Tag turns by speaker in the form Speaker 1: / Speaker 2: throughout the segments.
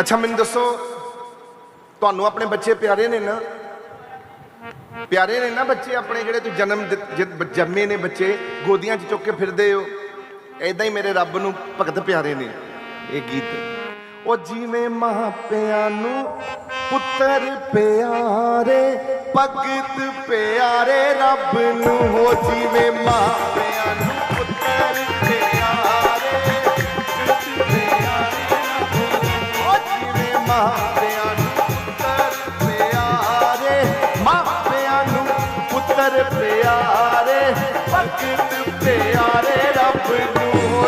Speaker 1: ਅੱਛਾ, ਮੈਨੂੰ ਦੱਸੋ, ਤੁਹਾਨੂੰ ਆਪਣੇ ਬੱਚੇ ਪਿਆਰੇ ਨੇ ਨਾ? ਪਿਆਰੇ ਨੇ ਨਾ ਬੱਚੇ ਆਪਣੇ ਜਿਹੜੇ ਤੂੰ ਜਨਮ ਜੰਮੇ ਨੇ ਬੱਚੇ, ਗੋਦੀਆਂ 'ਚ ਚੁੱਕ ਕੇ ਫਿਰਦੇ ਹੋ? ਐਦਾਂ ਹੀ ਮੇਰੇ ਰੱਬ ਨੂੰ ਭਗਤ ਪਿਆਰੇ ਨੇ ਇਹ ਗੀਤ। ਉਹ ਜਿਵੇਂ ਮਾਪਿਆਂ ਨੂੰ ਪੁੱਤਰ ਪਿਆਰੇ, ਭਗਤ ਪਿਆਰੇ ਰੱਬ ਨੂੰ ਹੋ ਜਿਵੇਂ ਮਾਪਿਆਂ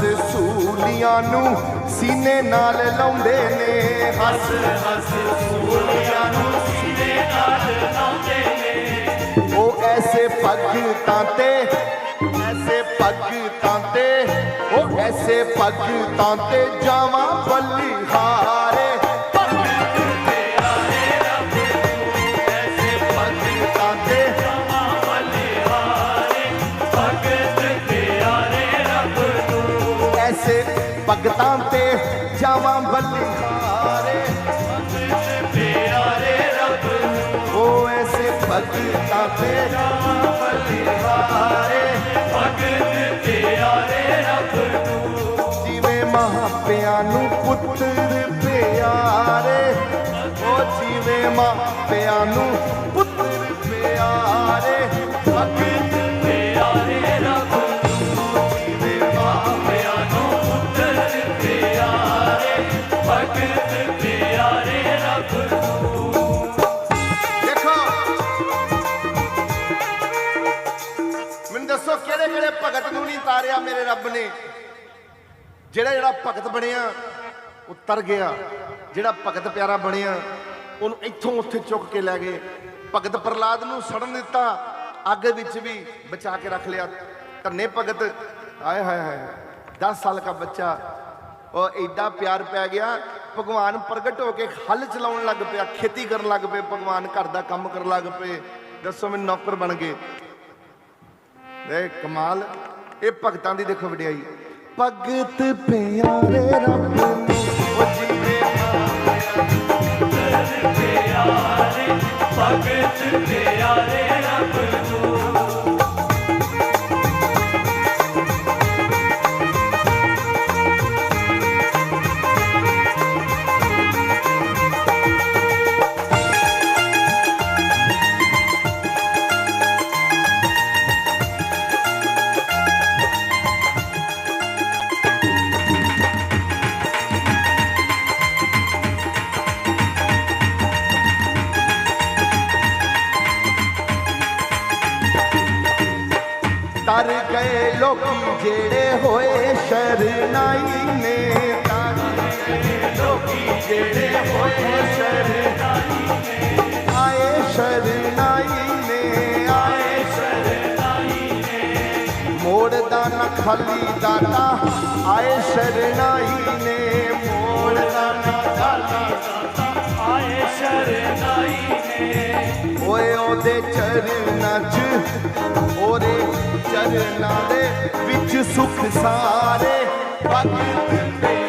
Speaker 1: ਹੱਸ ਸੂਲੀਆਂ ਨੂੰ ਸੀਨੇ ਨਾਲ ਲਾਉਂਦੇ ਨੇ। ਹੱਸ
Speaker 2: ਹੱਸ ਸੂਲੀਆਂ ਨੂੰ ਸੀਨੇ ਨਾਲ ਲਾਉਂਦੇ ਨੇ।
Speaker 1: ਉਹ ਐਸੇ ਭਗਤਾਂ ਤੇ, ਐਸੇ ਭਗਤਾਂ ਤੇ, ਉਹ ਐਸੇ ਭਗਤਾਂ ਤੇ ਜਾਵਾਂ ਬਲਿਹਾਰੇ ਐਸੇ ਭਗਤਾਂ ਤੇ
Speaker 2: ਰੱਬ ਨੇ।
Speaker 1: ਜਿਹੜਾ ਜਿਹੜਾ ਭਗਤ ਬਣਿਆ, ਉਹ ਤਰ ਗਿਆ। ਜਿਹੜਾ ਭਗਤ ਪਿਆਰਾ ਬਣਿਆ, ਉਹਨੂੰ ਇੱਥੋਂ ਉੱਥੇ ਚੁੱਕ ਕੇ ਲੈ ਗਏ। ਭਗਤ ਪ੍ਰਲਾਦ ਨੂੰ ਸੜਨ ਦਿੱਤਾ। ਅੱਗ ਵਿੱਚ ਵੀ ਬਚਾ ਕੇ ਰੱਖ ਲਿਆ। ਧੰਨੇ ਭਗਤ। ਆਏ ਹਾਏ ਹਾਏ। 10 ਸਾਲ ਦਾ ਬੱਚਾ। ਉਹ ਐਡਾ ਪਿਆਰ ਪੈ ਗਿਆ। ਭਗਵਾਨ ਪ੍ਰਗਟ ਹੋ ਕੇ ਹੱਲ ਚਲਾਉਣ ਲੱਗ ਪਿਆ। ਖੇਤੀ ਕਰਨ ਲੱਗ ਪਏ। ਭਗਵਾਨ ਘਰ ਦਾ ਕੰਮ ਕਰਨ ਲੱਗ ਪਏ। ਦੱਸੋ ਮੈਨੂੰ ਨੌਕਰ ਬਣ ਗਏ। ਇਹ ਕਮਾਲ। ਇਹ ਭਗਤਾਂ ਦੀ ਦੇਖੋ ਵਡਿਆਈ। ਭਗਤ ਪਿਆਰੇ ਰੱਬ ਨੂੰ ਉਹ ਜੀਵੇ
Speaker 2: ਪਿਆਰੇ ਭਗਤ ਪਿਆਰੇ
Speaker 1: ਗਏ ਲੋਕੀ ਜਿਹੜੇ ਹੋਏ ਸ਼ਰਨਾਈ ਨੇ ਤਰ ਲੋਕੀ ਜਿਹੜੇ ਹੋਏ ਸ਼ਰਨਾਈ ਨੇ, ਆਏ ਸ਼ਰਨਾਈ ਨੇ। ਆਏ
Speaker 2: ਸ਼ਰਨਾਈ ਨੇ
Speaker 1: ਮੋੜਦਾ ਨਾ ਖਾਲੀ ਦਾਤਾ, ਆਏ ਸ਼ਰਨਾਈ ਨੇ। ਮੋੜਦਾ ਨਾ ਖਾਲੀ
Speaker 2: ਆਏ ਸ਼ਰਨਾਈ ਨੇ।
Speaker 1: ਓਏ ਉਹਦੇ ਚਰਨਾਂ 'ਚ ਉਹਦੇ ਚਰਨਾਂ ਦੇ ਵਿੱਚ ਸੁਖ ਸਾਰੇ ਭਗਤ ਪਿਆਰੇ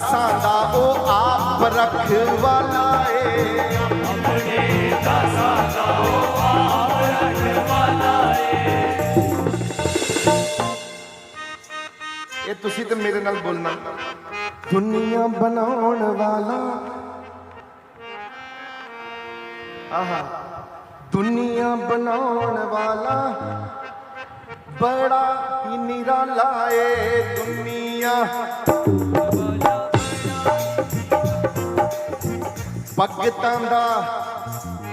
Speaker 1: ਦਾਸਾਂ ਦਾ ਉਹ ਆਪ ਰਖਵਾਲਾ ਏ
Speaker 2: ਆਪਣੇ ਦਾਸਾਂ ਦਾ ਉਹ ਆਪ ਰਖਵਾਲਾ ਏ
Speaker 1: ਇਹ ਤੁਸੀਂ ਤੇ ਮੇਰੇ ਨਾਲ ਬੋਲਣਾ। ਦੁਨੀਆ ਬਣਾਉਣ ਵਾਲਾ। ਆਹਾ, ਦੁਨੀਆ ਬਣਾਉਣ ਵਾਲਾ। ਬੜਾ ਹੀ ਨਿਰਾਲਾ ਏ ਦੁਨੀਆ। ਭਗਤਾਂ ਦਾ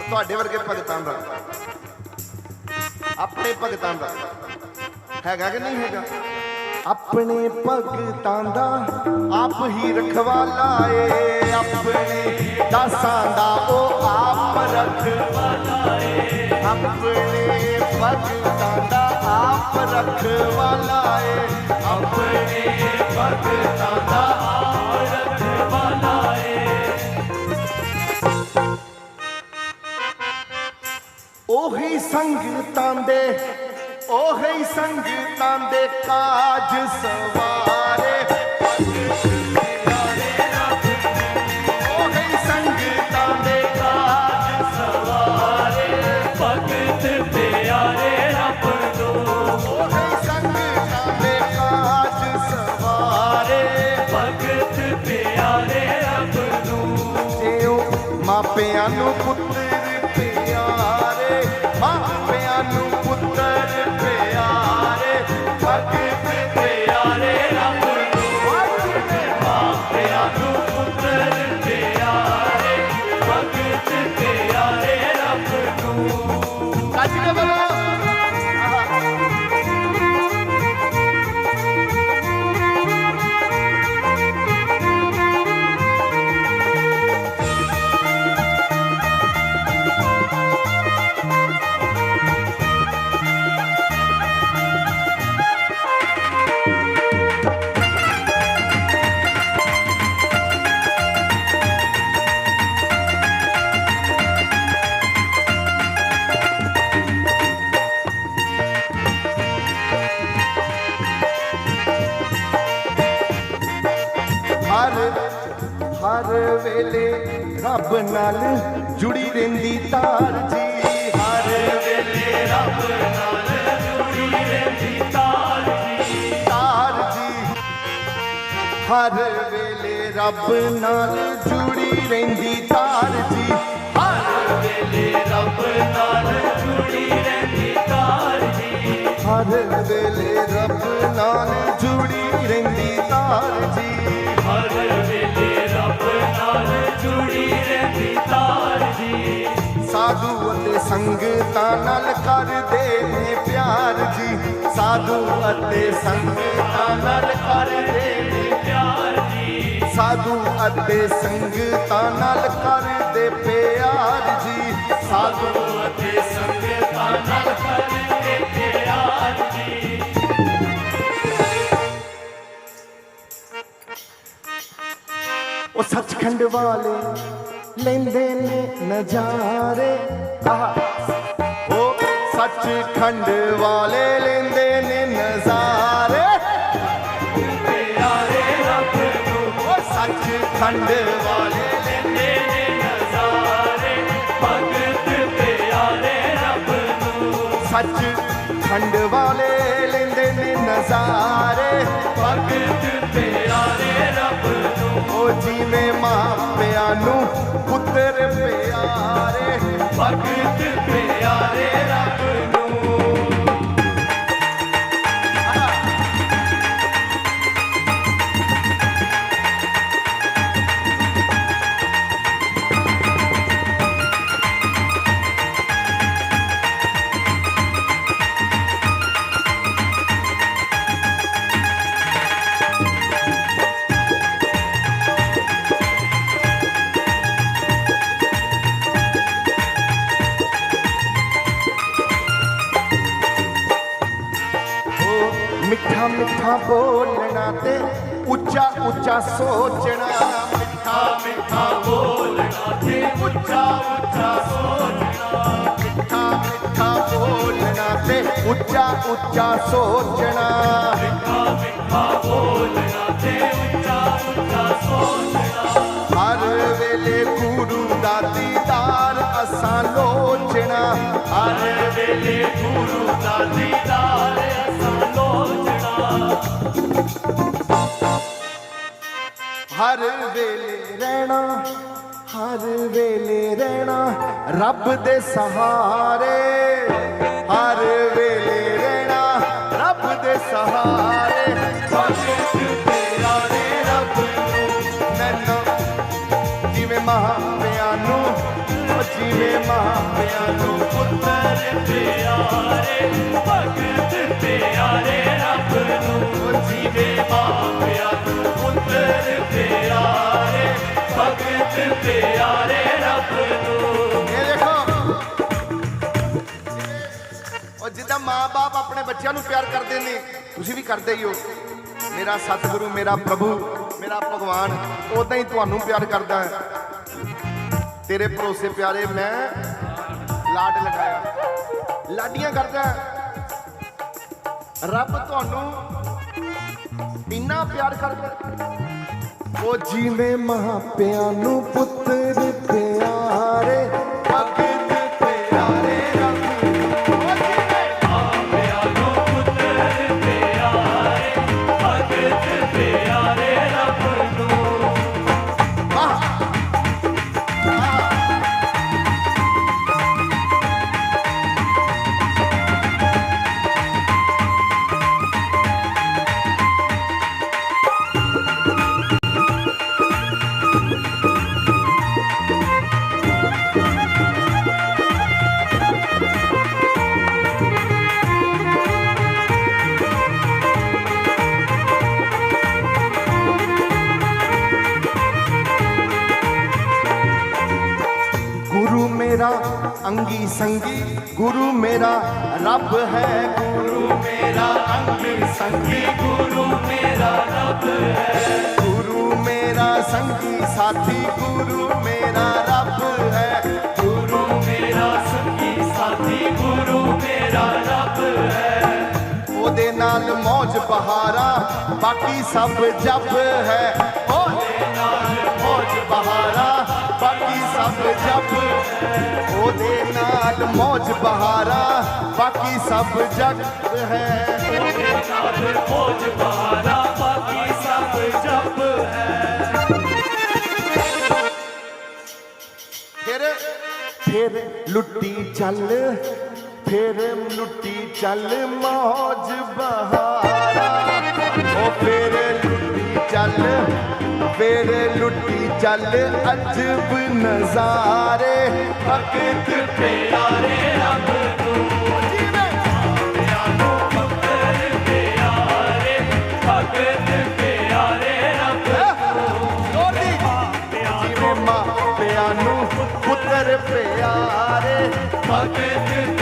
Speaker 1: ਤੁਹਾਡੇ ਵਰਗੇ ਭਗਤਾਂ ਦਾ ਆਪਣੇ ਭਗਤਾਂ ਦਾ ਹੈਗਾ ਕਿ ਨਹੀਂ ਹੈਗਾ? ਆਪਣੇ ਭਗਤਾਂ ਦਾ ਆਪ ਹੀ ਰਖਵਾਲਾ ਏ ਆਪਣੇ ਦਾਸਾਂ ਦਾ ਉਹ ਆਪ ਰਖਵਾਲਾ ਏ ਆਪਣੇ ਭਗਤਾਂ ਦਾ ਆਪ ਰਖਵਾਲਾ ਏ ਆਪਣੇ ਭਗਤਾਂ ਦਾ ਉਹੀ ਸੰਗਤਾਂ ਦੇ ਉਹੀ ਸੰਗਤਾਂ ਦੇ ਕਾਜ ਸਵਾਰੇ। ਉਹੀ ਸੰਗਤਾਂ ਦੇ ਹਰ ਹਰ ਵੇਲੇ ਰੱਬ ਨਾਲ ਜੁੜੀ ਰਹਿੰਦੀ ਤਾਰ ਜੀ। ਹਰ ਵੇਲੇ ਰੱਬ ਨਾਲ ਜੁੜੀ ਰਹਿੰਦੀ ਤਾਰ ਜੀ। ਤਾਰ ਜੀ। ਹਰ ਵੇਲੇ ਰੱਬ ਨਾਲ ਜੁੜੀ ਰਹਿੰਦੀ ਤਾਰ ਜੀ। ਹਰ
Speaker 2: ਵੇਲੇ ਰੱਬ ਨਾਲ ਜੁੜੀ ਰਹਿੰਦੀ ਤਾਰ ਜੀ।
Speaker 1: ਹਰ ਵੇਲੇ ਰੱਬ ਨਾਲ ਜੁੜੀ ਰਹਿੰਦੀ ਤਾਰ ਜੀ।
Speaker 2: ਜੁੜੀ ਰਹਿੰਦੀ ਤਾਰ ਜੀ।
Speaker 1: ਸਾਧੂ ਅਤੇ ਸੰਗਤਾਂ ਨਾਲ ਕਰਦੇ ਨੇ ਪਿਆਰ ਜੀ। ਸਾਧੂ ਅਤੇ ਸੰਗਤਾਂ ਨਾਲ ਕਰਦੇ ਨੇ
Speaker 2: ਪਿਆਰ ਜੀ।
Speaker 1: ਸਾਧੂ ਅਤੇ ਸੰਗਤਾਂ ਨਾਲ ਕਰਦੇ ਪਿਆਰ ਜੀ। ਸਾਧੂ ਸੱਚਖੰਡ ਵਾਲੇ ਲੈਂਦੇ ਨੇ ਨਜ਼ਾਰੇ। ਆਹ। ਉਹ ਸੱਚਖੰਡ ਵਾਲੇ ਲੈਂਦੇ ਨੇ ਨਜ਼ਾਰੇ।
Speaker 2: ਪਿਆਰੇ ਰੱਬ ਨੂੰ।
Speaker 1: ਉਹ ਸੱਚਖੰਡ ਵਾਲੇ
Speaker 2: ਲੈਂਦੇ ਨੇ ਨਜ਼ਾਰੇ। ਭਗਤ ਪਿਆਰੇ ਰੱਬ ਨੂੰ।
Speaker 1: ਸੱਚ ਖੰਡ ਵਾਲੇ ਲੈਂਦੇ ਨੇ ਨਜ਼ਾਰੇ। ਮਾਪਿਆਂ ਮਿੱਠਾ ਮਿੱਠਾ ਬੋਲਣਾ ਤੇ ਉੱਚਾ ਉੱਚਾ ਸੋਚਣਾ। ਮਿੱਠਾ
Speaker 2: ਮਿੱਠਾ ਬੋਲਣਾ ਤੇ ਉੱਚਾ ਉੱਚਾ ਸੋਚਣਾ।
Speaker 1: ਮਿੱਠਾ ਮਿੱਠਾ ਬੋਲਣਾ ਤੇ ਉੱਚਾ ਉੱਚਾ ਸੋਚਣਾ।
Speaker 2: ਮਿੱਠਾ ਮਿੱਠਾ ਬੋਲਣਾ ਤੇ ਉੱਚਾ ਉੱਚਾ ਸੋਚਣਾ।
Speaker 1: ਹਰ ਵੇਲੇ ਗੁਰੂ ਦਾ ਦੀਦਾਰ ਅਸਾਂ ਲੋਚਣਾ। ਹਰ
Speaker 2: ਵੇਲੇ ਗੁਰੂ ਦਾ ਦੀਦਾਰ
Speaker 1: ਹਰ ਵੇਲੇ ਰਹਿਣਾ, ਹਰ ਵੇਲੇ ਰਹਿਣਾ ਰੱਬ ਦੇ ਸਹਾਰੇ। ਹਰ ਵੇਲੇ ਰਹਿਣਾ ਰੱਬ ਦੇ ਸਹਾਰੇ।
Speaker 2: ਭਗਤ ਤੇਰਾ ਨੇ ਰੱਬ ਨੂੰ
Speaker 1: ਮੈਨੂੰ, ਜਿਵੇਂ ਮਾਪਿਆਂ ਨੂੰ, ਜਿਵੇਂ ਮਾਪਿਆਂ ਨੂੰ
Speaker 2: ਪੁੱਤਰ ਪਿਆਰੇ, ਭਗਤ ਪਿਆਰੇ ਰੱਬ ਨੂੰ, ਜੀਵੇ ਪਿਆਰੇ ਰੱਬ ਨੂੰ।
Speaker 1: ਇਹ ਦੇਖੋ। ਉਹ ਜਿੱਦਾਂ ਮਾਂ-ਬਾਪ ਆਪਣੇ ਬੱਚਿਆਂ ਨੂੰ ਪਿਆਰ ਕਰਦੇ ਨੇ, ਤੁਸੀਂ ਵੀ ਕਰਦੇ ਹੀ ਹੋ। ਮੇਰਾ ਸਤਿਗੁਰੂ, ਮੇਰਾ ਪ੍ਰਭੂ, ਮੇਰਾ ਭਗਵਾਨ ਉਦਾਂ ਹੀ ਤੁਹਾਨੂੰ ਪਿਆਰ ਕਰਦਾ ਹੈ। ਤੇਰੇ ਭਰੋਸੇ ਪਿਆਰੇ ਮੈਂ ਲਾਡ ਲਗਾਇਆ। ਲਾਡੀਆਂ ਕਰਦਾ ਰੱਬ ਤੁਹਾਨੂੰ ਇੰਨਾ ਪਿਆਰ ਕਰਦਾ। ਉਹ ਜਿਵੇਂ ਮਾਪਿਆਂ ਨੂੰ ਪੁੱਤਰ ਪਿਆਰੇ ਅੰਗੀ ਸੰਗੀ ਗੁਰੂ ਮੇਰਾ ਰੱਬ ਹੈ ਗੁਰੂ ਮੇਰਾ ਅੰਗੀ ਸੰਗੀ
Speaker 2: ਗੁਰੂ ਮੇਰਾ ਰੱਬ ਹੈ
Speaker 1: ਗੁਰੂ ਮੇਰਾ ਸੰਗੀ ਸਾਥੀ ਗੁਰੂ ਮੇਰਾ ਰੱਬ ਹੈ
Speaker 2: ਗੁਰੂ ਮੇਰਾ ਸੰਗੀ ਸਾਥੀ ਗੁਰੂ ਮੇਰਾ ਰੱਬ ਹੈ
Speaker 1: ਉਹਦੇ ਨਾਲ ਮੌਜ ਬਹਾਰਾ ਬਾਕੀ ਸਭ ਜੱਬ ਹੈ ਬਾਕੀ ਸਭ ਉਹਦੇ ਨਾਲ ਮੌਜ ਬਹਾਰਾ, ਬਾਕੀ ਸਭ ਜੱਗ ਹੈ
Speaker 2: ਨਾਲ ਮੋਜ ਬਹਾਰਾ ਬਾਕੀ ਸਭ ਜੱਬ ਹੈ।
Speaker 1: ਫਿਰ ਫਿਰ ਲੁੱਟੀ ਚੱਲ, ਫਿਰ ਲੁੱਟੀ ਚੱਲ ਮੌਜ ਬਹਾਰਾ। ਉਹ ਫਿਰ ਚੱਲ ਫਿਰ ਲੁੱਟੀ ਚੱਲ ਅਜਬ ਨਜ਼ਾਰੇ। ਭਗਤ
Speaker 2: ਪਿਆਰੇ ਰੱਬ ਨੂੰ ਪਿਆਰ ਨੂੰ ਪੁੱਤਰ ਪਿਆਰੇ ਭਗਤ ਪਿਆਰੇ ਰੱਬ
Speaker 1: ਜਿਵੇਂ ਮਾਪਿਆਂ ਨੂੰ ਪੁੱਤਰ ਪਿਆਰੇ।
Speaker 2: ਭਗਤ